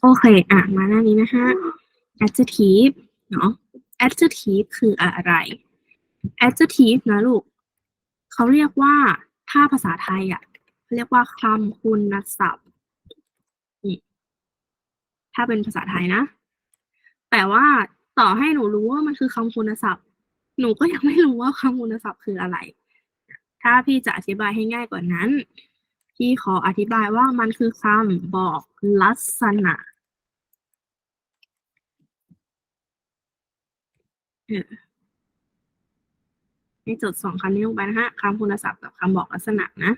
โอเค อะ มาหน้านี้นะคะ adjective เนาะ adjective คืออะไร adjective นะลูก เขาเรียกว่า ถ้าภาษาไทยอะเขาเรียกว่าคำคุณศัพท์นี่ถ้าเป็นภาษาไทยนะ แต่ว่าต่อให้หนูรู้ว่ามันคือคำคุณศัพท์ หนูก็ยังไม่รู้ว่าคำคุณศัพท์คืออะไร ถ้าพี่จะอธิบายให้ง่ายกว่านั้น พี่ขออธิบายว่ามันคือคำบอกลักษณะให้จดสองคำนี้ลงไปนะฮะคำคุณศัพท์กับคำบอกลักษณะนะ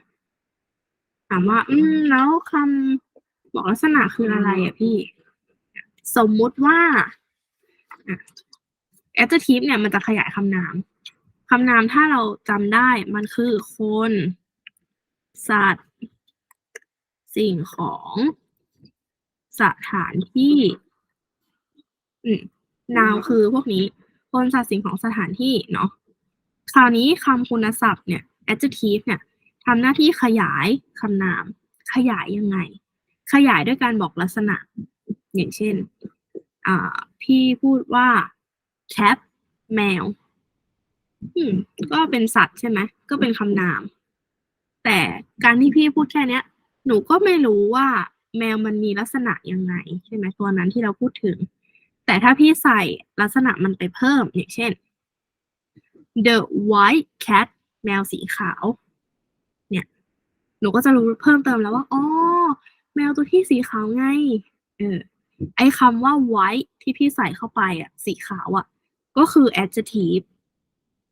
ถามว่า อืม แล้วคำบอกลักษณะคืออะไรอะพี่ สมมุติว่า adjective เนี่ยมันจะขยายคำนามคำนามถ้าเราจำได้มันคือคน สัตว์ สิ่งของสถานที่นาวคือพวกนี้คนสัตว์สิ่งของสถานที่เนาะคราวนี้คำคุณศัพท์เนี่ย adjective เนี่ยทำหน้าที่ขยายคำนาม ขยายยังไง ขยายด้วยการบอกลักษณะ อย่างเช่นพี่พูดว่า cat แมวก็เป็นสัตว์ใช่ไหม ก็เป็นคำนาม แต่การที่พี่พูดแค่เนี้ย หนูก็ไม่รู้ว่าแมวมันมีลักษณะยังไงใช่ไหมตัวนั้นที่เราพูดถึง แต่ถ้าพี่ใส่ลักษณะมันไปเพิ่มอย่างเช่น the white cat แมวสีขาว เนี่ย หนูก็จะรู้เพิ่มเติมแล้วว่าอ๋อแมวตัวที่สีขาวไง เออ ไอคำว่า white ที่พี่ใส่เข้าไปอะ สีขาวอะ ก็คือ adjective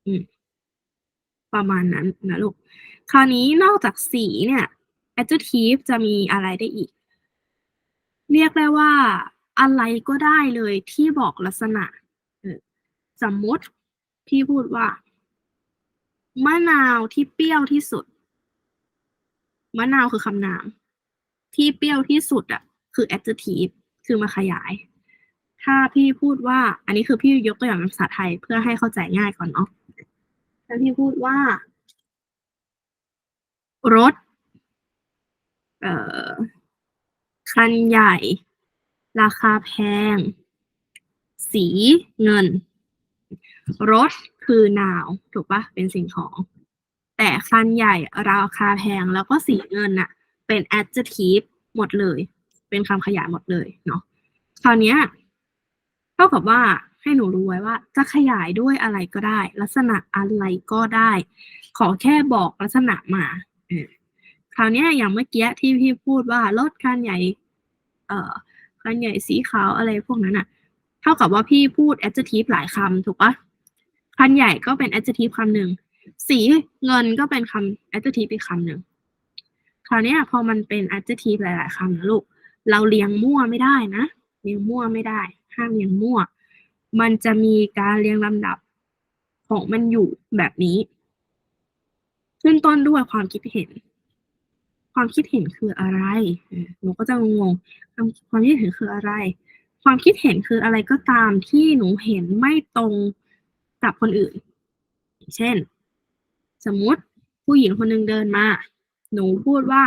อืม ประมาณนั้นนะลูก คราวนี้นอกจากสีเนี่ย adjective จะมีอะไรได้อีก เรียกได้ว่า อะไรก็ได้เลยที่บอกลักษณะ สมมติพี่พูดว่ามะนาวที่เปรี้ยวที่สุด มะนาวคือคำนาม ที่เปรี้ยวที่สุดอะ คือ adjective คือมาขยาย ถ้าพี่พูดว่า อันนี้คือพี่ยกตัวอย่างเป็นภาษาไทยเพื่อให้เข้าใจง่ายก่อนเนาะ ถ้าพี่พูดว่า รถ เอ่อ คันใหญ่ ราคาแพง สีเงิน รถคือนาว ถูกปะเป็นสิ่งของ แต่คันใหญ่ ราคาแพง แล้วก็สีเงินน่ะ เป็น adjective หมดเลย เป็นคำขยายหมดเลยเนาะคราวเนี้ยเท่ากับว่า ให้หนูรู้ไว้ว่า จะขยายด้วยอะไรก็ได้ ลักษณะอะไรก็ได้ ขอแค่บอกลักษณะมาอคราวนี้อย่างเมื่อกี้ที่พี่พูดว่ารถคันใหญ่ เอ่อคันใหญ่สีขาวอะไรพวกนั้นอะเท่ากับว่าพี่พูด adjective หลายคำถูกปะคันใหญ่ก็เป็น adjective คำหนึ่งสีเงินก็เป็นคำ adjective อีกคำหนึ่งคราวนี้พอมันเป็น adjective หลาย ๆคำนะลูก เราเรียงมั่วไม่ได้นะเรียงมั่วไม่ได้ ห้ามเรียงมั่ว มันจะมีการเรียงลำดับของมันอยู่แบบนี้ ขึ้นต้นด้วยความคิดเห็น ความคิดเห็นคืออะไรหนูก็จะงงความคิดเห็นคืออะไร ความคิดเห็นคืออะไรก็ตามที่หนูเห็นไม่ตรงกับคนอื่น เช่น สมมุติผู้หญิงคนหนึ่งเดินมา หนูพูดว่า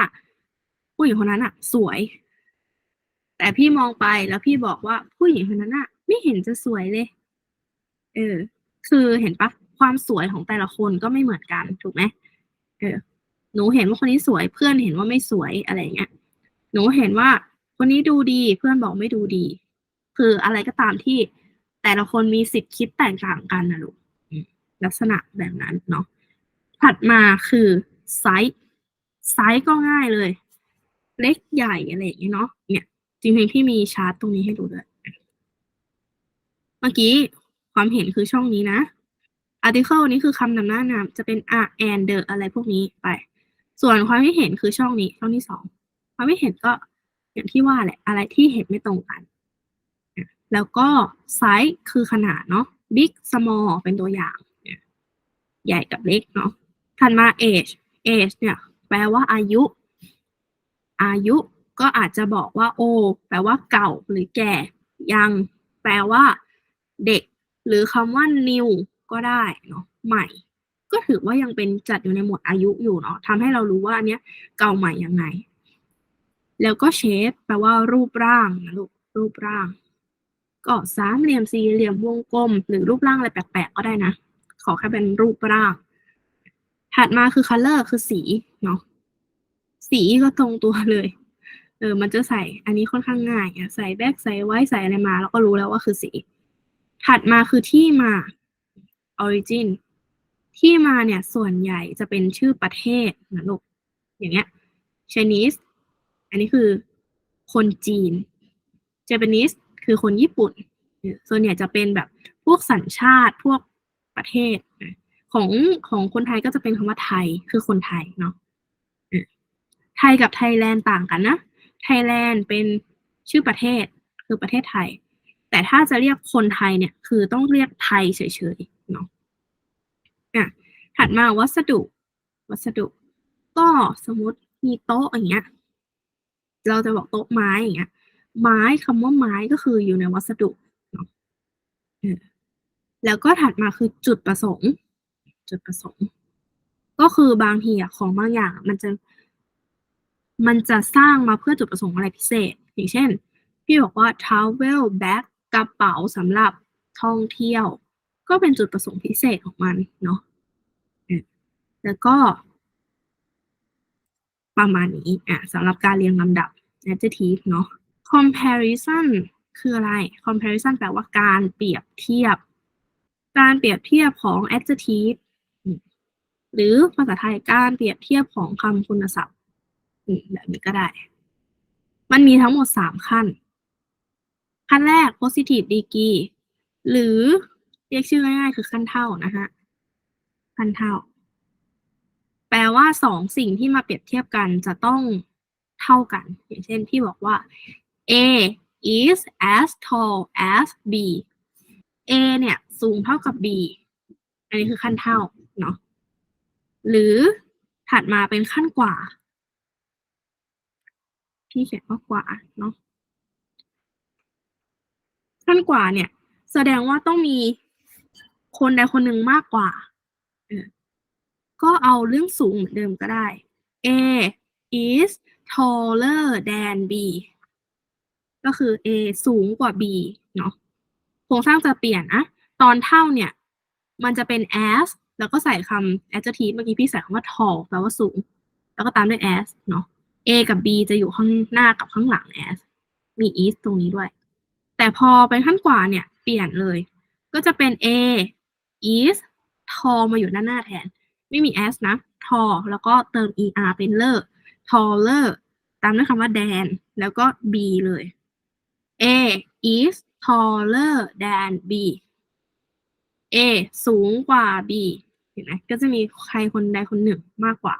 ผู้หญิงคนนั้นอะสวย แต่พี่มองไปแล้วพี่บอกว่าผู้หญิงคนนั้นอะ ไม่เห็นจะสวยเลย เออ คือเห็นปะความสวยของแต่ละคนก็ไม่เหมือนกันถูกไหมเออ หนูเห็นว่าคนนี้สวยเพื่อนเห็นว่าไม่สวยอะไรเงี้ย หนูเห็นว่าคนนี้ดูดีเพื่อนบอกไม่ดูดี คืออะไรก็ตามที่แต่ละคนมีสิทธิ์คิดแตกต่างกันนะลูกลักษณะแบบนั้นเนาะถัดมาคือไซส์ไซส์ก็ง่ายเลย เล็กใหญ่อะไรอย่างเงี้ยเนาะเนี่ยจริงๆที่มีชาร์ตตรงนี้ให้ดูด้วย เมื่อกี้ความเห็นคือช่องนี้นะ article นี้คือคำนำหน้านามจะเป็น are and the อะไรพวกนี้ไป ส่วนความคิดเห็นคือช่องนี้ช่องที่สองความคิดเห็นก็อย่างที่ว่าแหละอะไรที่เห็นไม่ตรงกัน แล้วก็ size คือขนาดเนาะ big small เป็นตัวอย่าง ใหญ่กับเล็กเนาะถัดมา age age เนี่ยแปลว่าอายุ อายุก็อาจจะบอกว่าโอแปลว่าเก่าหรือแก่ ยัง แปลว่า เด็ก หรือคำว่า new ก็ได้เนาะใหม่ ก็ถือว่ายังเป็นจัดอยู่ในหมวดอายุอยู่เนาะทำให้เรารู้ว่าอันเนี้ยเก่าใหม่ยังไง แล้วก็ shape แปลว่ารูปร่างนะลูกรูปร่าง ก็สามเหลี่ยมสี่เหลี่ยมวงกลม หรือรูปร่างอะไรแปลกๆก็ได้นะ ขอแค่เป็นรูปร่าง ถัดมาคือ color คือสีเนาะสีก็ตรงตัวเลยเออ มันจะใส่ อันนี้ค่อนข้างง่ายอะใส่แบ็กใส่ไว้ ใส่อะไรมา แล้วก็รู้แล้วว่าคือสี ถัดมาคือที่มา origin ที่มาเนี่ยส่วนใหญ่จะเป็นชื่อประเทศนะลูกอย่างเงี้ย Chinese อันนี้คือคนจีน Japanese คือคนญี่ปุ่น ส่วนใหญ่จะเป็นแบบพวกสัญชาติพวกประเทศของของคนไทยก็จะเป็นคำว่าไทยคือคนไทยเนาะไทยกับไทยแลนด์ต่างกันนะ ไทยแลนด์เป็นชื่อประเทศคือประเทศไทย แต่ถ้าจะเรียกคนไทยเนี่ยคือต้องเรียกไทยเฉยๆเนาะอะถัดมาวัสดุ วัสดุ ก็สมมติมีโต๊ะอย่างเงี้ย เราจะบอกโต๊ะไม้อย่างเงี้ย ไม้คำว่าไม้ก็คืออยู่ในวัสดุเนาะแล้วก็ถัดมาคือจุดประสงค์ จุดประสงค์ ก็คือบางทีอะของบางอย่างมันจะมันจะสร้างมาเพื่อจุดประสงค์อะไรพิเศษ อย่างเช่น พี่บอกว่า travel bag กระเป๋าสำหรับท่องเที่ยว ก็เป็นจุดประสงค์พิเศษของมันเนาะแล้วก็ประมาณนี้อะสำหรับการเรียงลำดับ adjective เนาะ comparison คืออะไร comparison แปลว่าการเปรียบเทียบ การเปรียบเทียบของ adjective หรือภาษาไทยการเปรียบเทียบของคำคุณศัพท์แบบนี้ก็ได้ มันมีทั้งหมดสามขั้น ขั้นแรก positive degree หรือเรียกชื่อง่ายๆ คือขั้นเท่านะฮะขั้นเท่า แปลว่าสองสิ่งที่มาเปรียบเทียบกันจะต้องเท่ากัน อย่างเช่นพี่บอกว่า A is as tall as B A เนี่ย สูงเท่ากับ B อันนี้คือขั้นเท่าเนาะหรือถัดมาเป็นขั้นกว่าพี่เขียนว่ากว่าเนาะ ขั้นกว่าเนี่ย แสดงว่าต้องมีคนใดคนหนึ่งมากกว่า ก็เอาเรื่องสูงเหมือนเดิมก็ได้ A is taller than B ก็คือ A สูงกว่า B เนาะโครงสร้างจะเปลี่ยนนะตอนเท่าเนี่ย มันจะเป็น as แล้วก็ใส่คำ adjective เมื่อกี้พี่ใส่คำว่า tall แปลว่าสูง แล้วก็ตามด้วย as เนาะ A กับ B จะอยู่ข้างหน้ากับข้างหลัง as มี is ตรงนี้ด้วย แต่พอไปขั้นกว่าเนี่ย เปลี่ยนเลย ก็จะเป็น A is tall มาอยู่ด้านหน้าแทน ไม่มี s นะ tall แล้วก็เติม er เป็น ler taller ตามด้วยคำว่า than แล้วก็ b เลย A is taller than B A สูงกว่า B เห็นไหมก็จะมีใครคนใดคนหนึ่งมากกว่า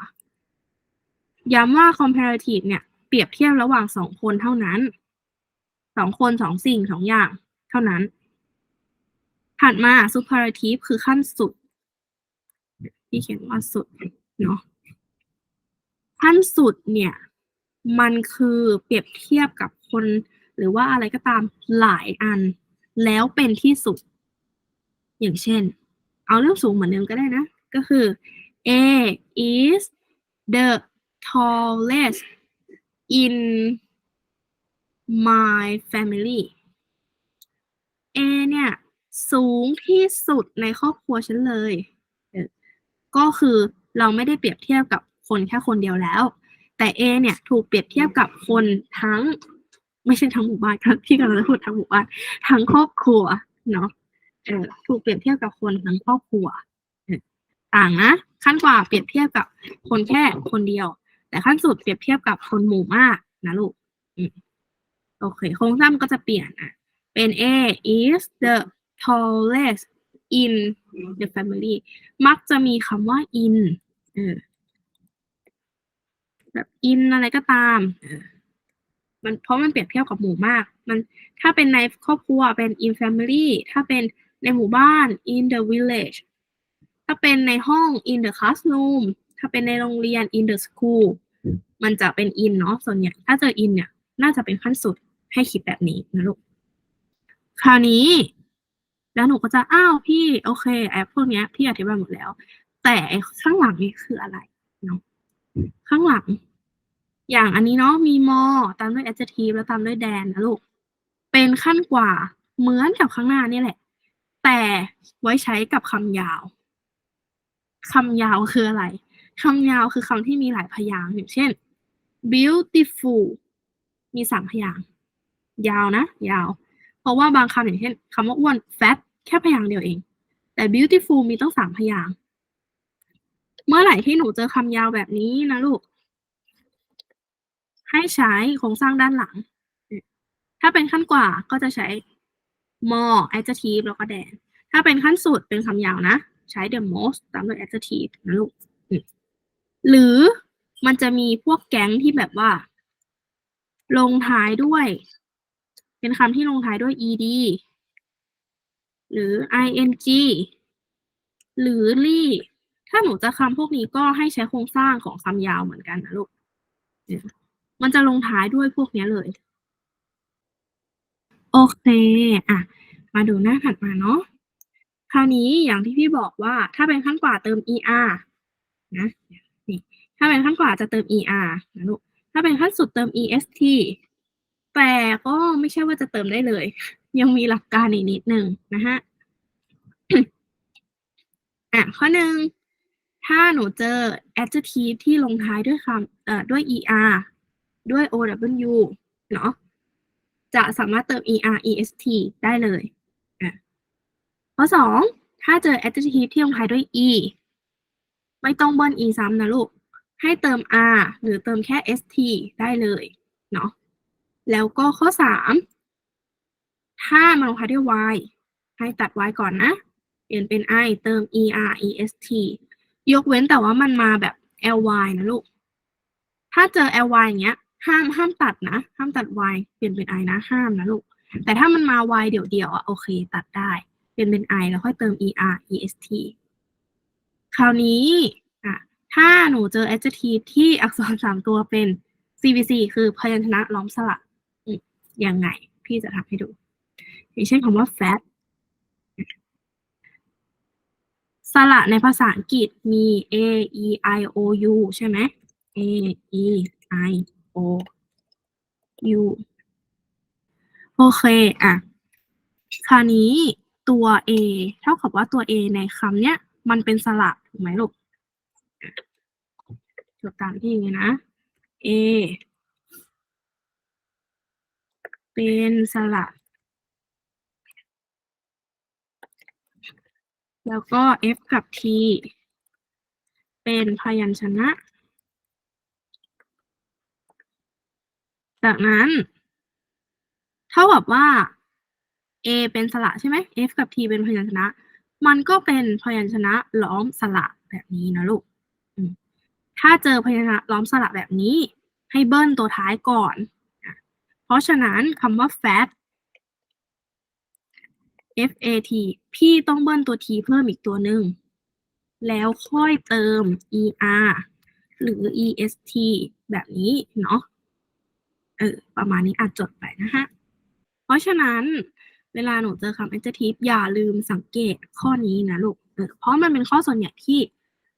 ย้ำว่า comparative เนี่ย เปรียบเทียบระหว่างสองคนเท่านั้น สองคนสองสิ่งสองอย่าง เท่านั้น ถัดมา superlative คือขั้นสุด ที่เขียนว่าสุดเนาะขั้นสุดเนี่ย มันคือเปรียบเทียบกับคน หรือว่าอะไรก็ตามหลายอัน แล้วเป็นที่สุด อย่างเช่น เอาเรื่องสูงเหมือนเดิมก็ได้นะ ก็คือ A is the tallest in my family A เนี่ย สูงที่สุดในครอบครัวฉันเลย ก็คือเราไม่ได้เปรียบเทียบกับคนแค่คนเดียวแล้ว แต่ A เนี่ย ถูกเปรียบเทียบกับคนทั้ง ไม่ใช่ทั้งหมู่บ้านครับพี่กำลังจะพูดทั้งหมู่บ้านทั้งครอบครัวเนาะเออถูกเปรียบเทียบกับคนทั้งครอบครัวต่างนะขั้นกว่าเปรียบเทียบกับคนแค่คนเดียว แต่ขั้นสุดเปรียบเทียบกับคนหมู่มากนะลูกอืม โอเค โครงสร้างก็จะเปลี่ยนอะ เป็น A is the tallest in the family มักจะมีคำว่า in เออแบบ in อะไรก็ตาม มันเพราะมันเปรียบเทียบกับหมู่มาก มันถ้าเป็นในครอบครัวเป็น in family ถ้าเป็นในหมู่บ้าน in the village ถ้าเป็นในห้อง in the classroom ถ้าเป็นในโรงเรียน in the school มันจะเป็น in เนาะส่วนใหญ่ถ้าเจอ in เนี่ย น่าจะเป็นขั้นสุด ให้คิดแบบนี้นะลูก คราวนี้ แล้วหนูก็จะอ้าวพี่ โอเคแอปพวกนี้พี่อธิบายหมดแล้ว แต่ข้างหลังนี่คืออะไรเนาะข้างหลัง อย่างอันนี้เนาะมี more ตามด้วย adjective แล้วตามด้วย than นะลูก เป็นขั้นกว่าเหมือนกับข้างหน้านี่แหละ แต่ไว้ใช้กับคำยาวคำยาวคืออะไรคำยาวคือคำที่มีหลายพยางค์อย่างเช่น beautiful มีสามพยางค์ ยาวนะ ยาว เพราะว่าบางคำอย่างเช่นคำว่าอ้วน fat แค่พยางค์เดียวเอง แต่ beautiful มีตั้งสามพยางค์เมื่อไหร่ที่หนูเจอคำยาวแบบนี้นะลูก ให้ใช้โครงสร้างด้านหลัง ถ้าเป็นขั้นกว่าก็จะใช้ more adjective แล้วก็ than ถ้าเป็นขั้นสุดเป็นคำยาวนะ ใช้ the most ตามด้วย adjective นะลูก หรือมันจะมีพวกแก๊งที่แบบว่า ลงท้ายด้วย เป็นคำที่ลงท้ายด้วย ed หรือ ing หรือ ly ถ้าหนูจะคำพวกนี้ก็ให้ใช้โครงสร้างของคำยาวเหมือนกันนะลูก มันจะลงท้ายด้วยพวกนี้เลย โอเค อะ มาดูหน้าถัดมาเนาะ คราวนี้อย่างที่พี่บอกว่าถ้าเป็นขั้นกว่าเติม er นะ นี่ ถ้าเป็นขั้นกว่าจะเติม er นะลูก ถ้าเป็นขั้นสุดเติม est แต่ก็ไม่ใช่ว่าจะเติมได้เลย ยังมีหลักการอีกนิดหนึ่งนะฮะอะข้อหนึ่งถ้าหนูเจอ adjective ที่ลงท้ายด้วยคำเอ่อด้วย er ด้วย ow เนาะจะสามารถเติม er est ได้เลยอะข้อสองถ้าเจอ adjective ที่ลงท้ายด้วย e ไม่ต้องเบิ้ล e ซ้ำนะลูก ให้เติม r หรือเติมแค่ st ได้เลย เนาะ แล้วก็ข้อสามถ้ามันลงท้ายด้วย y ให้ตัด y ก่อนนะ เปลี่ยนเป็น i เติม er est ยกเว้นแต่ว่ามันมาแบบ ly นะลูก ถ้าเจอ ly อย่างเงี้ย ห้ามห้ามตัดนะ ห้ามตัด y เปลี่ยนเป็น i นะ ห้ามนะลูก แต่ถ้ามันมา y เดี่ยวๆอะโอเค ตัดได้ เปลี่ยนเป็น i แล้วค่อยเติม er est คราวนี้อะถ้าหนูเจอ adjective ที่อักษรสามตัวเป็น CVC คือพยัญชนะล้อมสระ ยังไง พี่จะทำให้ดู อย่างเช่นคำว่า fat สระในภาษาอังกฤษมี a e i o u ใช่ไหม a e i o u โอเค อะ คราวนี้ตัว a เท่ากับว่าตัว a ในคำเนี้ย มันเป็นสระถูกไหมลูกจดตามที่นี้นะ a เป็นสระแล้วก็ f กับ t เป็นพยัญชนะ จากนั้น เท่ากับว่า a เป็นสระใช่ไหม f กับ t เป็นพยัญชนะ มันก็เป็นพยัญชนะล้อมสระแบบนี้นะลูก ถ้าเจอพยัญชนะล้อมสระแบบนี้ ให้เบิ้ลตัวท้ายก่อน เพราะฉะนั้นคำว่า fat f a t พี่ต้องเบิ้ลตัว t เพิ่มอีกตัวหนึ่ง แล้วค่อยเติม er หรือ est แบบนี้เนาะ เออ ประมาณนี้อาจจดไปนะฮะ เพราะฉะนั้นเวลาหนูเจอคำ adjective อย่าลืมสังเกตข้อนี้นะลูกเออเพราะมันเป็นข้อส่วนใหญ่ที่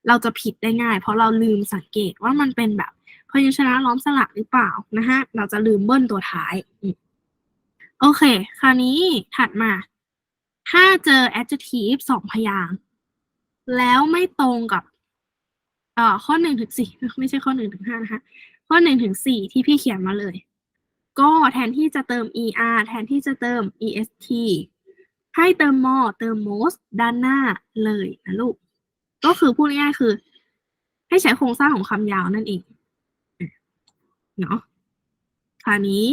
เราจะผิดได้ง่าย เพราะเราลืมสังเกตว่ามันเป็นแบบ พยัญชนะล้อมสระหรือเปล่านะฮะเราจะลืมเบิ้ลตัวท้ายโอเค คราวนี้ถัดมา ถ้าเจอ adjective สองพยางค์แล้วไม่ตรงกับเอ่อข้อหนึ่งถึงสี่ไม่ใช่ข้อหนึ่งถึงห้านะคะ ข้อหนึ่งถึงสี่ที่พี่เขียนมาเลย ก็แทนที่จะเติม er แทนที่จะเติม est ให้เติม more เติม most ด้านหน้าเลยนะลูก ก็คือพูดง่ายๆคือ ให้ใช้โครงสร้างของคำยาวนั่นเอง เนาะคราวนี้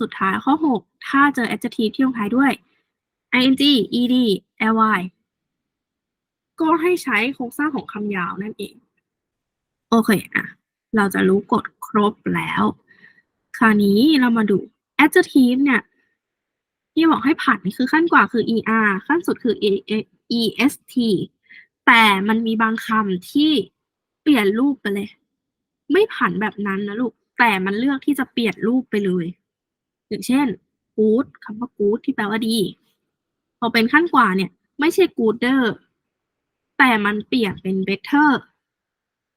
สุดท้ายข้อหกถ้าเจอ adjective ที่ลงท้ายด้วย ing ed ly ก็ให้ใช้โครงสร้างของคำยาวนั่นเอง โอเคอะ เราจะรู้กฎครบแล้ว คราวนี้เรามาดู adjective เนี่ย ที่บอกให้ผันคือขั้นกว่าคือ er ขั้นสุดคือ est แต่มันมีบางคำที่เปลี่ยนรูปไปเลย ไม่ผันแบบนั้นนะลูก แต่มันเลือกที่จะเปลี่ยนรูปไปเลย อย่างเช่น good คำว่า good ที่แปลว่าดี พอเป็นขั้นกว่าเนี่ย ไม่ใช่ gooder แต่มันเปลี่ยนเป็น better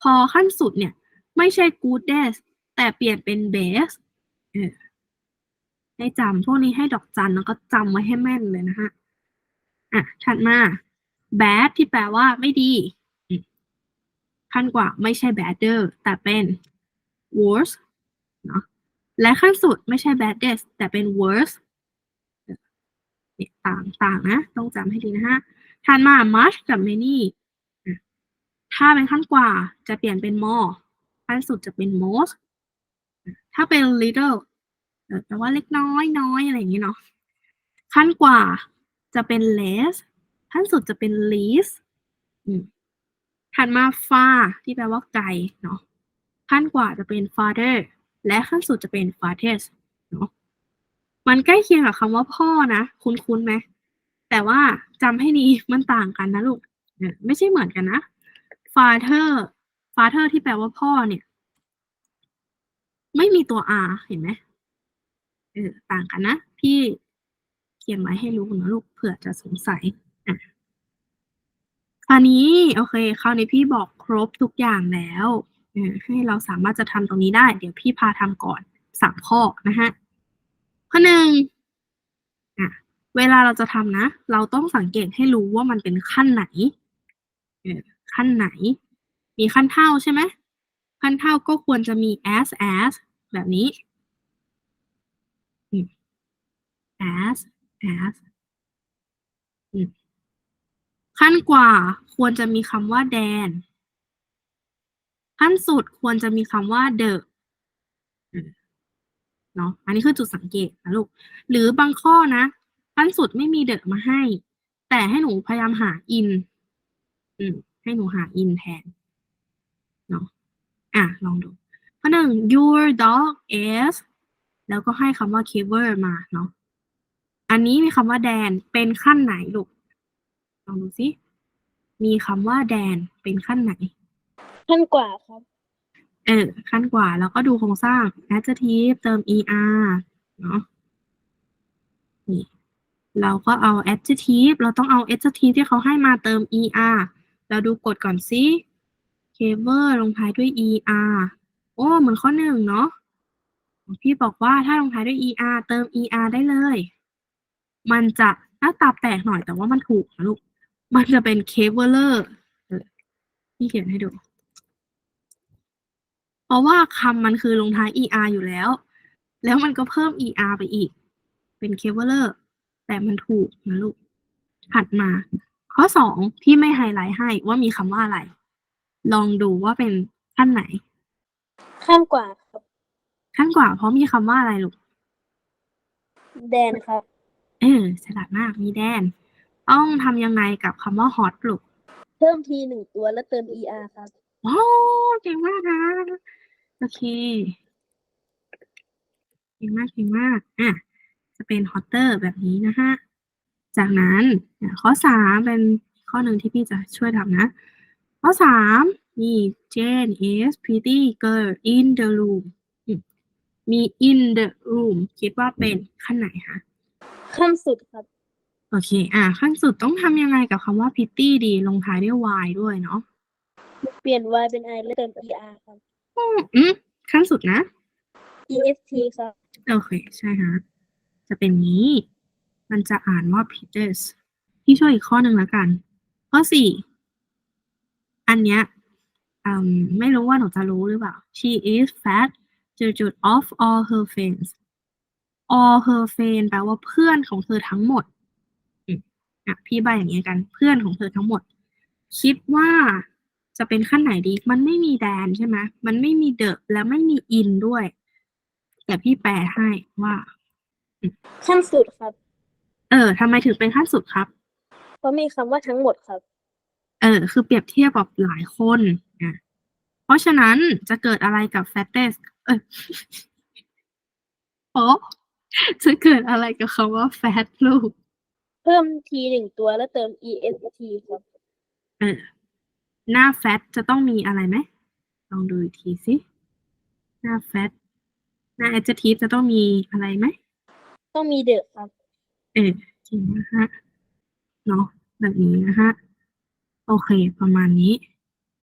พอขั้นสุดเนี่ย ไม่ใช่ goodest แต่เปลี่ยนเป็น base เออให้จำพวกนี้ให้ดอกจันแล้วก็จำไว้ให้แม่นเลยนะฮะ อะ ถัดมา bad ที่แปลว่าไม่ดี ขั้นกว่าไม่ใช่ badder แต่เป็น worse เนาะและขั้นสุดไม่ใช่ baddest แต่เป็น worse เนี่ยต่างต่างนะ ต้องจำให้ดีนะฮะถัดมา much กับ many ถ้าเป็นขั้นกว่าจะเปลี่ยนเป็น more ขั้นสุดจะเป็น most ถ้าเป็น little แปลว่าเล็กน้อยน้อยอะไรอย่างนี้เนาะขั้นกว่าจะเป็น less ขั้นสุดจะเป็น least ถัดมา far ที่แปลว่าไกลเนาะขั้นกว่าจะเป็น farther และขั้นสุดจะเป็น farthest เนาะมันใกล้เคียงกับคำว่าพ่อนะคุ้นๆไหมแต่ว่าจำให้ดีมันต่างกันนะลูกเออไม่ใช่เหมือนกันนะ father father ที่แปลว่าพ่อเนี่ย ไม่มีตัว r เห็นไหมเออต่างกันนะ พี่เขียนไว้ให้รู้นะลูกเผื่อจะสงสัยอะคราวนี้ โอเคคราวนี้พี่บอกครบทุกอย่างแล้ว ให้เราสามารถจะทำตรงนี้ได้ เดี๋ยวพี่พาทำก่อนสามข้อนะฮะข้อหนึ่งอะเวลาเราจะทำนะ เราต้องสังเกตให้รู้ว่ามันเป็นขั้นไหนเออขั้นไหน มีขั้นเท่าใช่ไหมขั้นเท่าก็ควรจะมี as as แบบนี้ as as ขั้นกว่าควรจะมีคำว่า than ขั้นสุดควรจะมีคำว่า the เนาะอันนี้คือจุดสังเกตนะลูก หรือบางข้อนะขั้นสุดไม่มี the มาให้ แต่ให้หนูพยายามหา in อืมให้หนูหา in แทนเนาะอะ ลองดูข้อหนึ่ง your dog is แล้วก็ให้คำว่า cover มาเนาะอันนี้มีคำว่า dan เป็นขั้นไหนลูก ลองดูสิ มีคำว่า dan เป็นขั้นไหน ขั้นกว่าครับเออขั้นกว่าแล้วก็ดูโครงสร้าง adjective เติม er เนาะนี่เราก็เอา adjective เราต้องเอา adjective ที่เขาให้มาเติม er เราดูกฎก่อนสิ cover ลงท้ายด้วย er โอ้ เหมือนข้อหนึ่งเนาะพี่บอกว่าถ้าลงท้ายด้วย er เติม er ได้เลย มันจะหน้าตาแปลกหน่อยแต่ว่ามันถูกนะลูก มันจะเป็น caveler เออพี่เขียนให้ดู เพราะว่าคำมันคือลงท้าย er อยู่แล้ว แล้วมันก็เพิ่ม er ไปอีก เป็น caveler แต่มันถูกนะลูก ถัดมา ข้อสองที่ไม่ไฮไลท์ให้ว่ามีคำว่าอะไร ลองดูว่าเป็นขั้นไหนขั้นกว่าครับขั้นกว่าเพราะมีคำว่าอะไรลูก แดนครับเออฉลาดมากมีแดน ต้องทำยังไงกับคำว่า hot ลูก เพิ่มทีหนึ่งตัวแล้วเติม er ครับ โอ้เก่งมากนะ โอเคเก่งมากเก่งมากอะจะเป็น hotter แบบนี้นะฮะจากนั้นอะข้อสามเป็นข้อหนึ่งที่พี่จะช่วยทำนะ ข้อสามนี่ Jane is pretty girl in the room อืมมี in the room คิดว่าเป็นขั้นไหนคะขั้นสุดครับ โอเค อะขั้นสุดต้องทำยังไงกับคำว่า pretty ดี ลงท้ายด้วย y ด้วยเนาะ เปลี่ยน y เป็น i แล้วเติม er ครับ อืมอืมขั้นสุดนะ est ครับโอเค ใช่ฮะจะเป็นนี้ มันจะอ่านว่า Peters พี่ช่วยอีกข้อหนึ่งแล้วกัน ข้อสี่อันเนี้ยอืมไม่รู้ว่าหนูจะรู้หรือเปล่า she is fat จุดจุด of all her friends all her friends แปลว่าเพื่อนของเธอทั้งหมดอืมอะพี่ใบอย่างเงี้ยกัน เพื่อนของเธอทั้งหมด คิดว่า จะเป็นขั้นไหนดี มันไม่มีแดนใช่ไหมมันไม่มีเดอะและไม่มีอินด้วย แต่พี่แปลให้ว่า ขั้นสุดครับ เออทำไมถึงเป็นขั้นสุดครับ เพราะมีคำว่าทั้งหมดครับ เออ คือเปรียบเทียบกับหลายคนอะเพราะฉะนั้นจะเกิดอะไรกับ fattest เออโอ้จะเกิดอะไรกับคำว่า fat ลูก เพิ่มทีหนึ่งตัวแล้วเติม est ครับ เออ หน้า fat จะต้องมีอะไรไหม ลองดูอีกทีสิ หน้า fat หน้า adjective จะต้องมีอะไรไหม ต้องมีเดอะครับ เออจริงนะฮะ เนาะแบบนี้นะฮะ โอเค ประมาณนี้